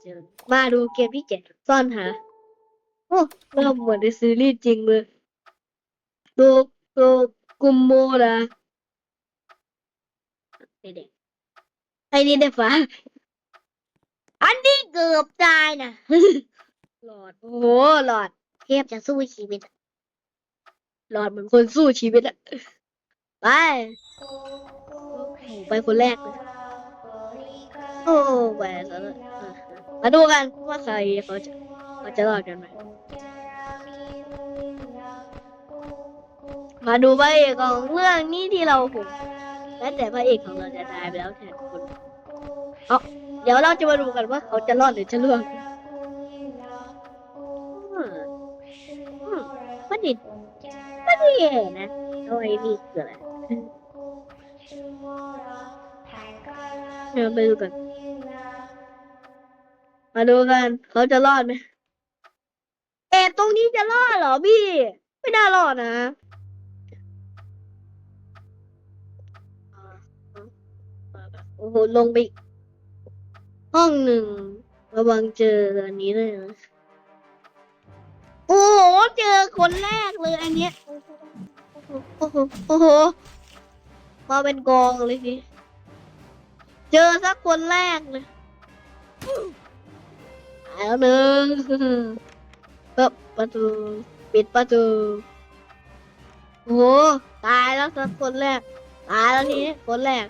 เจอ มาดูเกมที่เจ็ดซ่อนหา โอ้เราเหมือนในซีรีส์จริงเลยดูดูกุมโมนะไอเด็กไอ้นี่ได้ฟ้าอันนี้เกือบตายนะหลอด โอ้โหหลอด เทียบจะสู้ชีวิตอะหลอดเหมือนคนสู้ชีวิตอะไปไปคนแรกเลยโอ้ไปแล้วเลยอะ มาดูกันว่าใครเขาจะเขาจะรอดกันไหมมาดูพระเอกของเรื่องนี้ที่เราผมและแต่พระเอกของเราจะตายไปแล้วแทนคุณเอาเดี๋ยวเราจะมาดูกันว่าเขาจะรอดหรือจะล่วงมันดีมันดีนะโอ้ยนี่เกิดอะไรเดี๋ยวไปดูกัน มาดูกัน เขาจะรอดไหมเอ็ดตรงนี้จะรอดเหรอพี่ ไม่น่ารอดนะโอ้โหลงไปห้องหนึ่งระวังเจออันนี้เลยนะโอ้โหเจอคนแรกเลยอันเนี้ยโอ้โหโอ้โหมาเป็นกองเลยสิเจอสักคนแรกเลย แล้วหนึ่งเปิดประตู ปิดประตูโอ้โหตายแล้วสักคนแรก ตายแล้วทีนี้คนแรก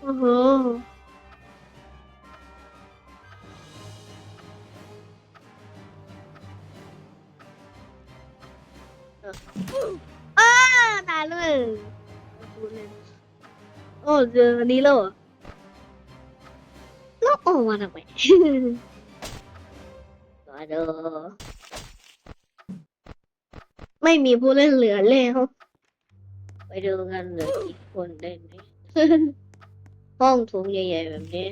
โอ้โหอ้าตายเลยโอ้เจอนี้แล้ว มาทำไมมาดูไม่มีผู้เล่นเหลือแล้ว ไปดูกันเหลือกี่คนได้ไหมห้องโถงใหญ่ๆแบบนี้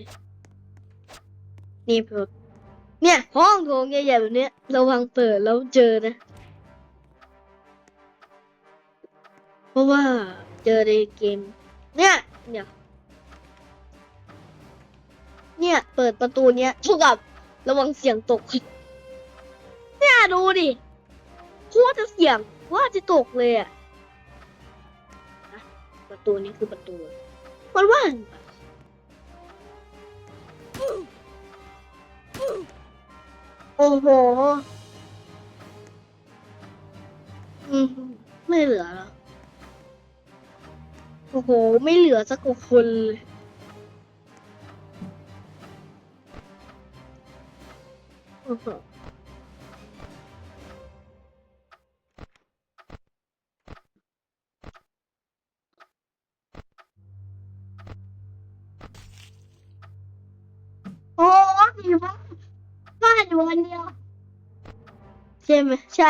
นี่เพวกเนี่ย ห้องโถงใหญ่ๆแบบนี้ระวังเปิดแล้วเจอนะ เพราะว่าเจอในเกม เนี่ย เนี่ย เนี่ย เปิดประตูเนี้ยเท่ากับระวังเสียงตกเนี่ยดูดิโคตรจะเสียงว่าจะตกเลยอะนะประตูนี้คือประตูมันว่างโอ้โหอืมไม่เหลือแล้วโอ้โห ไม่เหลือสักคนเลย โอ้ยบ้าบ้านอยู่คนเดียวใช่ไหมใช่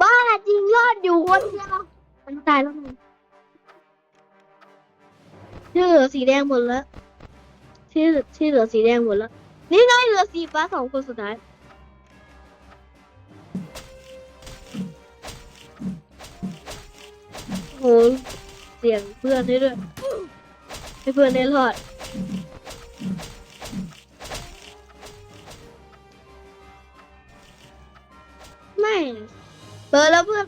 บ้าจริงรอดอยู่คนเดียวมันตายแล้วไงที่เหลือสีแดงหมดแล้วที่ที่เหลือสีแดงหมดแล้ว นี่ไงเหลือสีฟ้าสองคนสุดท้ายโหเสียงเพื่อนให้ด้วยให้เพื่อนได้รอดไม่เปิดแล้วเพื่อน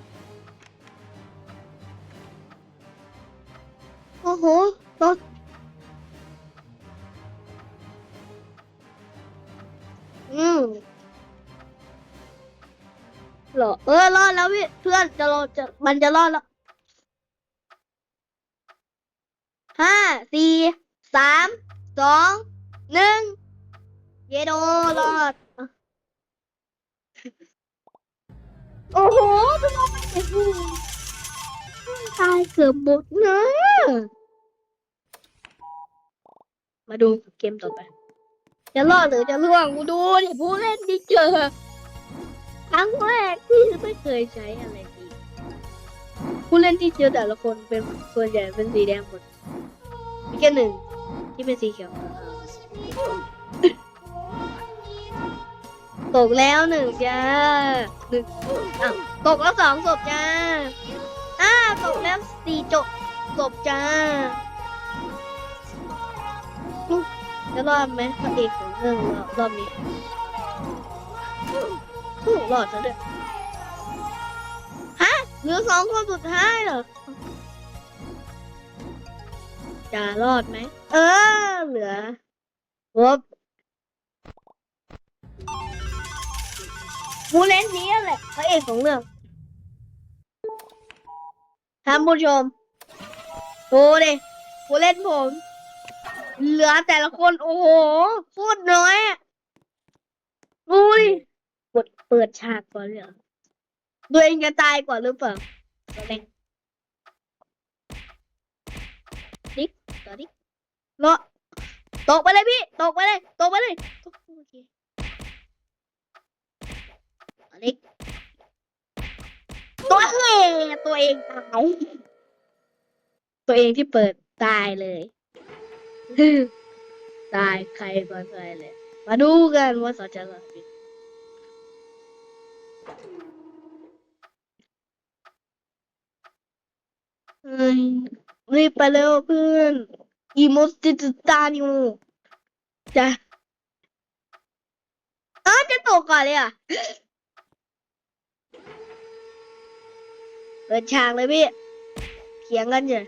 อืมเหรอ เออรอดแล้วพี่เพื่อนจะรอดจะมันจะรอดแล้วห้าสี่สามสองหนึ่งเยโดรอด โอ้โหดูมันโอ้โหตายเกือบหมดนะมาดูเกมต่อไป จะรอดหรือจะล่วงกูดูดิผู้เล่นที่เจอครั้งแรกที่ไม่เคยใช้อะไรดีผู้เล่นที่เจอแต่ละคนเป็นส่วนใหญ่เป็นสีแดงหมดมีแค่หนึ่งที่เป็นสีเขียวตกแล้วหนึ่งจ้าหนึ่งอ้าวตกแล้วสองศพจ้าอ้าตกแล้วสี่จบศพจ้า จะรอดไหมพระเอกของเรื่องรอบรอบนี้อู้รอดซะด้วยฮะเหลือสองคนสุดท้ายเหรอ จะรอดไหม เออ เหลือวบผู้เลนนี้แหละพระเอกของเรื่องท่านผู้ชมดูดิผู้เลนผม เหลือแต่ละคนโอ้โหโคตรน้อยอะดูดิกดเปิดฉากก่อนเลยเหรอตัวเองจะตายก่อนหรือเปล่าตัวเล็กดิกต่อดิเลาะตกไปเลยพี่ ตกไปเลย ตกไปเลยตกโอเคตัวเล็กตัวเองตัวเองตายตัวเองที่เปิดตายเลย ตายใครก่อนใครเลย มาดูกันว่าเขาจะรอดเฮ้ยรีบไปเร็วเพื่อนอีโมจิตตานิวจะเออจะตกก่อนเลยอะเปิดฉากเลยพี่เถียงกันอยู่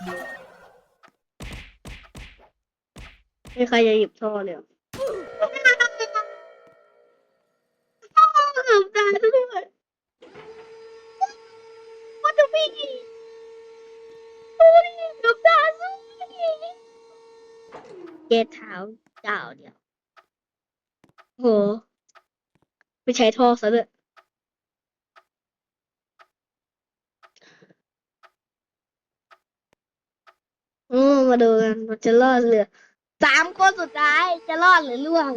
ม่ใครจะหยิบท่อเลยเหรอบตายแล้วด้วยว่าจะพี่ดูดิเกือบตาสู้เกตเท้าเจ้าเดียวโห ไม่ใช้ท่อซะเลยอื มาดูกันว่าจะรอดเหลือสามคนสุดท้ายจะรอดหรือล่วง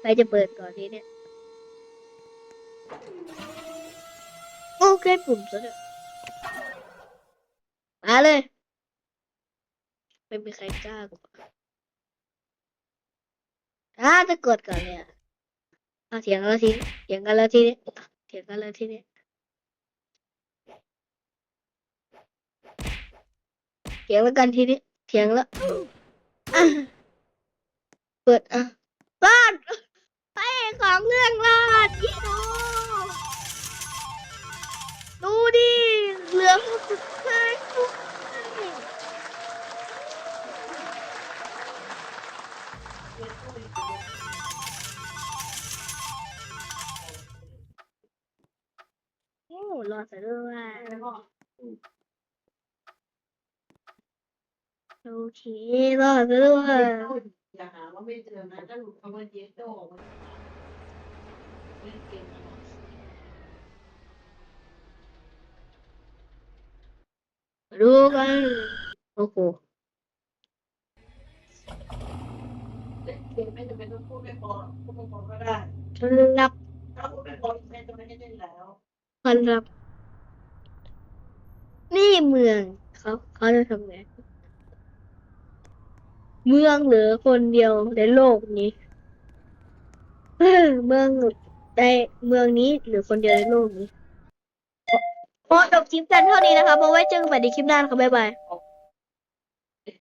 ใครจะเปิดก่อนทีเนี่ยโอเคปุ่มซะด้วยมาเลย ไม่มีใครกล้ากดถ้าจะกดก่อนเลยอะเอาเถียงกันแล้วทีเถียงกันแล้วทีนี้เถียงกันแล้วทีนี้ ถียงแล้วกันทีนี้เถียงแล้วเปิดอะรอดไปของเรื่องรอดพี่ดูดูดิเหลือคนสุดท้ายโอ้รอดซะด้วย โอเครอดด้วย อย่าหาว่าไม่เจอนะถ้าหลุดคำว่าเยสโต้มันเล่นเกมตลอดดูกันโอ้โหเล่นเกมไม่จำเป็นต้องพูดไม่พอพูดไม่พอก็ได้รับถ้าพูดไม่พอไม่จะไม่ได้เล่นแล้วพันรับ นี่เมืองเขาเขาจะทำไง เมืองหรือคนเดียวในโลกนี้ เมืองในเมืองนี้หรือคนเดียวในโลกนี้พอจบคลิปกันเท่านี้นะคะมาไว้เจอกันใหม่ในคลิปหน้านะคะบ๊ายบาย